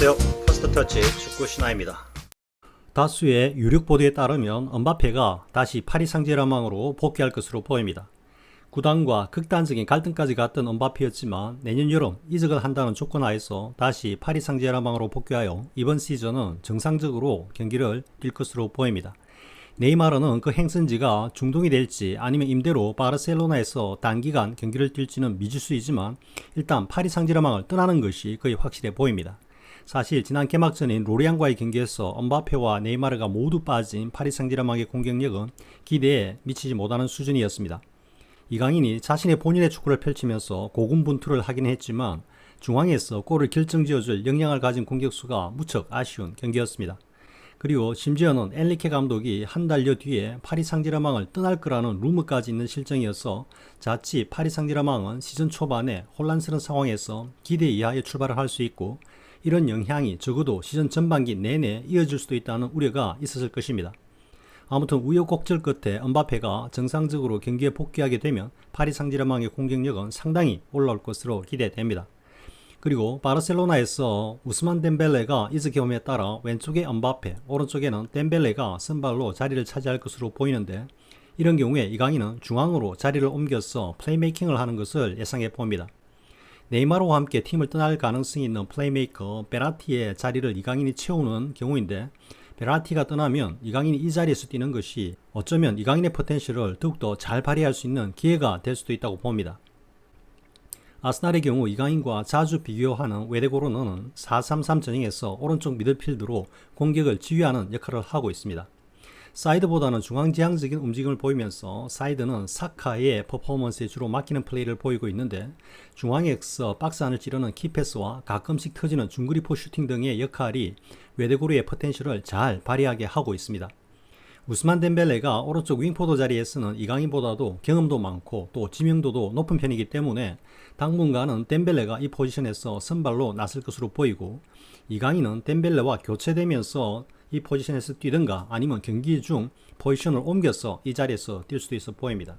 안녕하세요. 퍼스트 터치 축구 신화입니다. 다수의 유력 보도에 따르면 은바페가 다시 파리 상제르맹으로 복귀할 것으로 보입니다. 구단과 극단적인 갈등까지 갔던 은바페였지만 내년 여름 이적을 한다는 조건 하에서 다시 파리 상제르맹으로 복귀하여 이번 시즌은 정상적으로 경기를 뛸 것으로 보입니다. 네이마르는 그 행선지가 중동이 될지 아니면 임대로 바르셀로나에서 단기간 경기를 뛸지는 미지수이지만 일단 파리 상제르맹을 떠나는 것이 거의 확실해 보입니다. 사실 지난 개막전인 로리안과의 경기에서 엄바페와 네이마르가 모두 빠진 파리 상제르맹의 공격력은 기대에 미치지 못하는 수준이었습니다. 이강인이 자신의 본인의 축구를 펼치면서 고군분투를 하긴 했지만 중앙에서 골을 결정지어줄 역량을 가진 공격수가 무척 아쉬운 경기였습니다. 그리고 심지어는 엘리케 감독이 한 달여 뒤에 파리 상제르맹을 떠날 거라는 루머까지 있는 실정이어서 자칫 파리 상제르맹은 시즌 초반에 혼란스러운 상황에서 기대 이하의 출발을 할 수 있고 이런 영향이 적어도 시즌 전반기 내내 이어질 수도 있다는 우려가 있었을 것입니다. 아무튼 우여곡절 끝에 은바페가 정상적으로 경기에 복귀하게 되면 파리 상제르맹의 공격력은 상당히 올라올 것으로 기대됩니다. 그리고 바르셀로나에서 우스만 덴벨레가 이적 경험에 따라 왼쪽에 은바페, 오른쪽에는 덴벨레가 선발로 자리를 차지할 것으로 보이는데 이런 경우에 이강인은 중앙으로 자리를 옮겨서 플레이메이킹을 하는 것을 예상해 봅니다. 네이마르와 함께 팀을 떠날 가능성이 있는 플레이메이커 베라티의 자리를 이강인이 채우는 경우인데 베라티가 떠나면 이강인이 이 자리에서 뛰는 것이 어쩌면 이강인의 포텐셜을 더욱더 잘 발휘할 수 있는 기회가 될 수도 있다고 봅니다. 아스날의 경우 이강인과 자주 비교하는 웨데고로는 4-3-3 전형에서 오른쪽 미들필드로 공격을 지휘하는 역할을 하고 있습니다. 사이드보다는 중앙지향적인 움직임을 보이면서 사이드는 사카의 퍼포먼스에 주로 맡기는 플레이를 보이고 있는데 중앙에서 박스 안을 찌르는 키패스와 가끔씩 터지는 중거리 포 슈팅 등의 역할이 웨데고르의 포텐셜을 잘 발휘하게 하고 있습니다. 우스만 덴벨레가 오른쪽 윙포도 자리에서는 이강인보다도 경험도 많고 또 지명도도 높은 편이기 때문에 당분간은 덴벨레가 이 포지션에서 선발로 나설 것으로 보이고 이강인은 덴벨레와 교체되면서 이 포지션에서 뛰든가 아니면 경기 중 포지션을 옮겨서 이 자리에서 뛸 수도 있어 보입니다.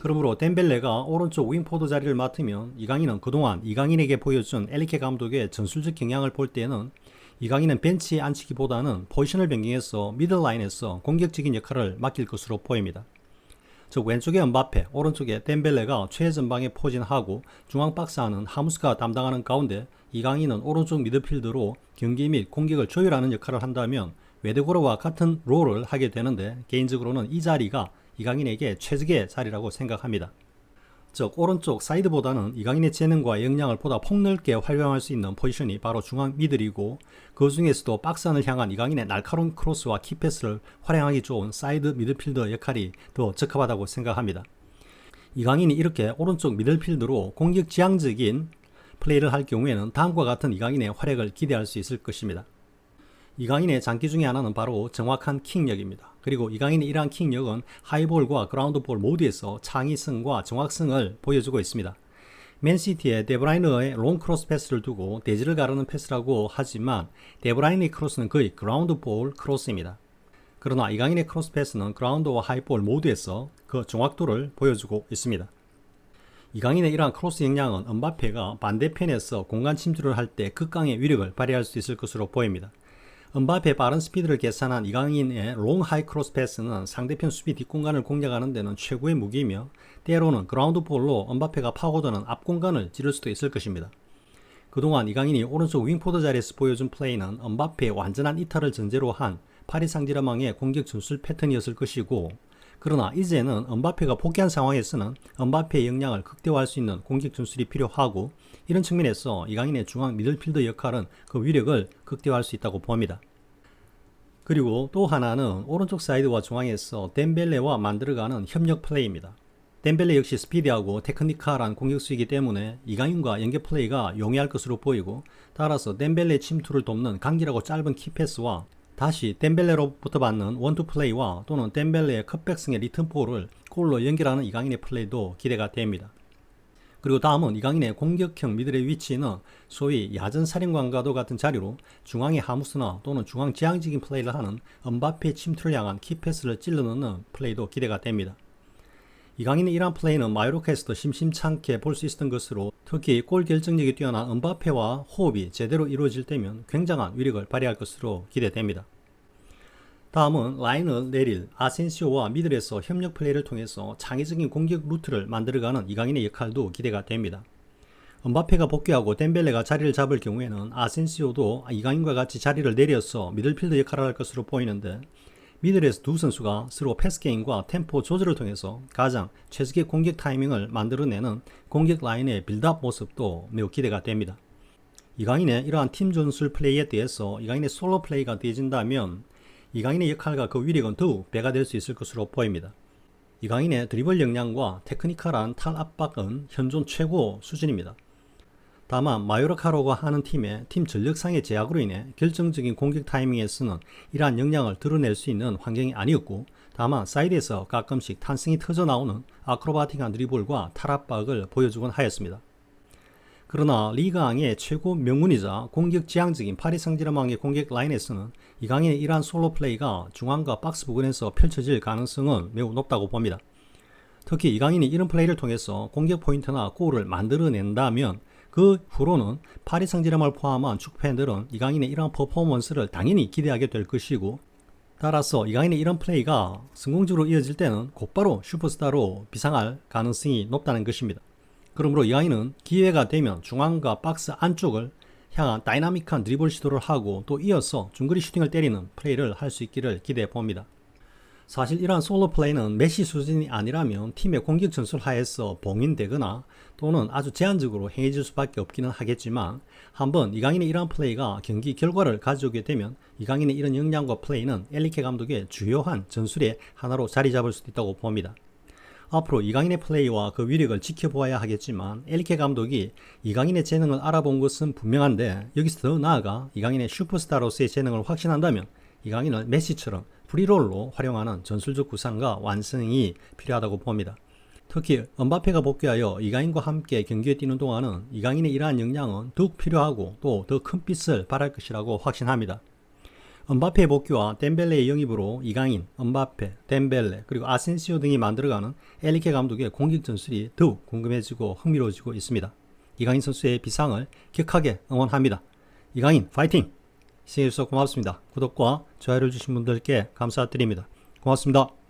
그러므로 덴벨레가 오른쪽 윙포드 자리를 맡으면 이강인은 그동안 이강인에게 보여준 엘리케 감독의 전술적 경향을 볼 때는 이강인은 벤치에 앉히기보다는 포지션을 변경해서 미들라인에서 공격적인 역할을 맡길 것으로 보입니다. 즉 왼쪽에 은바페, 오른쪽에 덴벨레가 최전방에 포진하고 중앙 박스 안은 하무스가 담당하는 가운데 이강인은 오른쪽 미드필드로 경기 및 공격을 조율하는 역할을 한다면 웨데고르와 같은 롤을 하게 되는데 개인적으로는 이 자리가 이강인에게 최적의 자리라고 생각합니다. 즉 오른쪽 사이드보다는 이강인의 재능과 역량을 보다 폭넓게 활용할 수 있는 포지션이 바로 중앙 미들이고 그 중에서도 박스 안을 향한 이강인의 날카로운 크로스와 키패스를 활용하기 좋은 사이드 미들필더 역할이 더 적합하다고 생각합니다. 이강인이 이렇게 오른쪽 미들필드로 공격 지향적인 플레이를 할 경우에는 다음과 같은 이강인의 활약을 기대할 수 있을 것입니다. 이강인의 장기 중에 하나는 바로 정확한 킥력입니다. 그리고 이강인의 이러한 킥력은 하이볼과 그라운드볼 모두에서 창의성과 정확성을 보여주고 있습니다. 맨시티의 데브라이너의 롱 크로스 패스를 두고 대지를 가르는 패스라고 하지만 데브라이너의 크로스는 거의 그라운드볼 크로스입니다. 그러나 이강인의 크로스 패스는 그라운드와 하이볼 모두에서 그 정확도를 보여주고 있습니다. 이강인의 이러한 크로스 역량은 은바페가 반대편에서 공간 침투를 할 때 극강의 위력을 발휘할 수 있을 것으로 보입니다. 은바페 빠른 스피드를 계산한 이강인의 롱 하이 크로스 패스는 상대편 수비 뒷공간을 공략하는 데는 최고의 무기이며 때로는 그라운드 볼로 은바페가 파고드는 앞 공간을 찌를 수도 있을 것입니다. 그동안 이강인이 오른쪽 윙포드 자리에서 보여준 플레이는 은바페의 완전한 이탈을 전제로 한 파리 상지르망의 공격 전술 패턴이었을 것이고 그러나 이제는 은바페가 복귀한 상황에서는 은바페의 역량을 극대화할 수 있는 공격 전술이 필요하고 이런 측면에서 이강인의 중앙 미들필더 역할은 그 위력을 극대화할 수 있다고 봅니다. 그리고 또 하나는 오른쪽 사이드와 중앙에서 덴벨레와 만들어가는 협력 플레이입니다. 덴벨레 역시 스피디하고 테크니컬한 공격수이기 때문에 이강인과 연계 플레이가 용이할 것으로 보이고 따라서 덴벨레 침투를 돕는 간결하고 짧은 키패스와 다시 덴벨레로부터 받는 원투 플레이와 또는 덴벨레의 컷백승의 리턴볼을 골로 연결하는 이강인의 플레이도 기대가 됩니다. 그리고 다음은 이강인의 공격형 미들의 위치는 소위 야전 살인관과도 같은 자리로 중앙의 하무스나 또는 중앙 지향적인 플레이를 하는 은바페 침투를 향한 키패스를 찔러 넣는 플레이도 기대가 됩니다. 이강인의 이러한 플레이는 마요르카에서도 심심찮게 볼 수 있었던 것으로 특히 골 결정력이 뛰어난 은바페와 호흡이 제대로 이루어질 때면 굉장한 위력을 발휘할 것으로 기대됩니다. 다음은 라인을 내릴 아센시오와 미들에서 협력 플레이를 통해서 창의적인 공격 루트를 만들어가는 이강인의 역할도 기대가 됩니다. 은바페가 복귀하고 덴벨레가 자리를 잡을 경우에는 아센시오도 이강인과 같이 자리를 내려서 미들필더 역할을 할 것으로 보이는데 미들에서 두 선수가 서로 패스게임과 템포 조절을 통해서 가장 최적의 공격 타이밍을 만들어내는 공격 라인의 빌드업 모습도 매우 기대가 됩니다. 이강인의 이러한 팀 전술 플레이에 대해서 이강인의 솔로 플레이가 되어진다면 이강인의 역할과 그 위력은 더욱 배가 될 수 있을 것으로 보입니다. 이강인의 드리블 역량과 테크니컬한 탈압박은 현존 최고 수준입니다. 다만 마요르카로가 하는 팀의 팀 전력상의 제약으로 인해 결정적인 공격 타이밍에서는 이러한 역량을 드러낼 수 있는 환경이 아니었고 다만 사이드에서 가끔씩 탄성이 터져 나오는 아크로바틱한 드리블과 탈압박을 보여주곤 하였습니다. 그러나 리가왕의 최고 명문이자 공격 지향적인 파리 상제르맹의 공격 라인에서는 이강인의 이러한 솔로 플레이가 중앙과 박스 부근에서 펼쳐질 가능성은 매우 높다고 봅니다. 특히 이강인이 이런 플레이를 통해서 공격 포인트나 골을 만들어낸다면 그 후로는 파리 상제르맹을 포함한 축구 팬들은 이강인의 이러한 퍼포먼스를 당연히 기대하게 될 것이고 따라서 이강인의 이런 플레이가 성공적으로 이어질 때는 곧바로 슈퍼스타로 비상할 가능성이 높다는 것입니다. 그러므로 이강인은 기회가 되면 중앙과 박스 안쪽을 향한 다이나믹한 드리블 시도를 하고 또 이어서 중거리 슈팅을 때리는 플레이를 할 수 있기를 기대해 봅니다. 사실 이러한 솔로 플레이는 메시 수준이 아니라면 팀의 공격 전술 하에서 봉인되거나 또는 아주 제한적으로 행해질 수밖에 없기는 하겠지만 한번 이강인의 이러한 플레이가 경기 결과를 가져오게 되면 이강인의 이런 역량과 플레이는 엘리케 감독의 주요한 전술의 하나로 자리 잡을 수도 있다고 봅니다. 앞으로 이강인의 플레이와 그 위력을 지켜보아야 하겠지만 엘리케 감독이 이강인의 재능을 알아본 것은 분명한데 여기서 더 나아가 이강인의 슈퍼스타로서의 재능을 확신한다면 이강인을 메시처럼 프리롤로 활용하는 전술적 구상과 완성이 필요하다고 봅니다. 특히 은바페가 복귀하여 이강인과 함께 경기에 뛰는 동안은 이강인의 이러한 역량은 더욱 필요하고 또 더 큰 빛을 발할 것이라고 확신합니다. 은바페의 복귀와 덴벨레의 영입으로 이강인, 은바페, 덴벨레 그리고 아센시오 등이 만들어가는 엘리케 감독의 공격 전술이 더욱 궁금해지고 흥미로워지고 있습니다. 이강인 선수의 비상을 격하게 응원합니다. 이강인 파이팅! 시청해주셔서 고맙습니다. 구독과 좋아요를 주신 분들께 감사드립니다. 고맙습니다.